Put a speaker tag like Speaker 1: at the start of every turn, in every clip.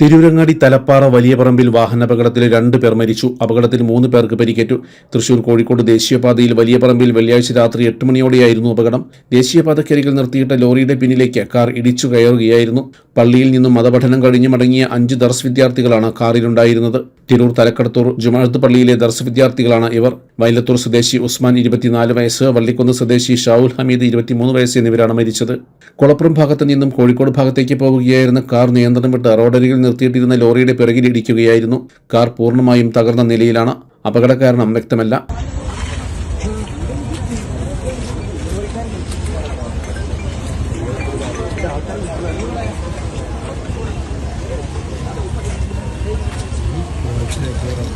Speaker 1: തിരൂരങ്ങാടി തലപ്പാറ വലിയ പറമ്പിൽ വാഹനാപകടത്തിൽ രണ്ട് പേർ മരിച്ചു. അപകടത്തിൽ മൂന്ന് പേർക്ക് പരിക്കേറ്റു. തൃശൂർ കോഴിക്കോട് ദേശീയപാതയിൽ വലിയ പറമ്പിൽ വെള്ളിയാഴ്ച രാത്രി എട്ട് മണിയോടെയായിരുന്നു അപകടം. ദേശീയപാതക്കരികിൽ നിർത്തിയിട്ട ലോറിയുടെ പിന്നിലേക്ക് കാർ ഇടിച്ചു കയറുകയായിരുന്നു. പള്ളിയിൽ നിന്നും മതപഠനം കഴിഞ്ഞ് മടങ്ങിയ അഞ്ച് ദർസ് വിദ്യാർത്ഥികളാണ് കാറിലുണ്ടായിരുന്നത്. തിരൂർ തലക്കടത്തൂർ ജുമാഴത്ത് പള്ളിയിലെ ദർസ് വിദ്യാർത്ഥികളാണ് ഇവർ. വൈലത്തൂർ സ്വദേശി ഉസ്മാൻ ഇരുപത്തിനാല് വയസ്സ് വള്ളിക്കുന്ന് സ്വദേശി ഷാവുൽ ഹമീദ് ഇരുപത്തിമൂന്ന് വയസ്സ് എന്നിവരാണ് മരിച്ചത്. കൊളപ്പുറം ഭാഗത്ത് നിന്നും കോഴിക്കോട് ഭാഗത്തേക്ക് പോവുകയായിരുന്ന കാർ നിയന്ത്രണം വിട്ട് റോഡരികിൽ നിർത്തിയിട്ടിരുന്ന ലോറിയുടെ പിറകിലിടിക്കുകയായിരുന്നു കാർ പൂർണമായും തകർന്ന നിലയിലാണ്. അപകട കാരണം വ്യക്തമല്ല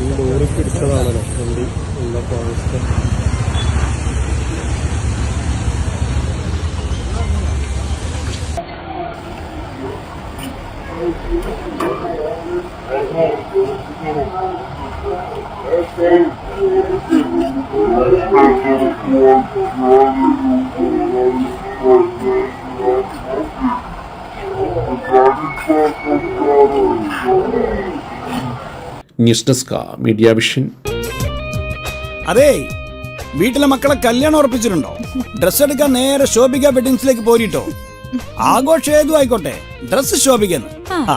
Speaker 2: ഈ ലോറിക്ക് ഇടിച്ചതാണല്ലോ വണ്ടി ഉള്ള അവസ്ഥ
Speaker 1: ന്യൂസ് ഡെസ്ക് മീഡിയ വിഷൻ.
Speaker 3: അതെ വീട്ടിലെ മക്കളെ കല്യാണം ഉറപ്പിച്ചിട്ടുണ്ടോ? ഡ്രസ് എടുക്കാൻ നേരെ ശോഭിക വെഡിങ്സിലേക്ക് പോരിട്ടോ? ആഘോഷം ഏതു ആയിക്കോട്ടെ ഡ്രസ് ശോഭിക്കുന്നു ആ.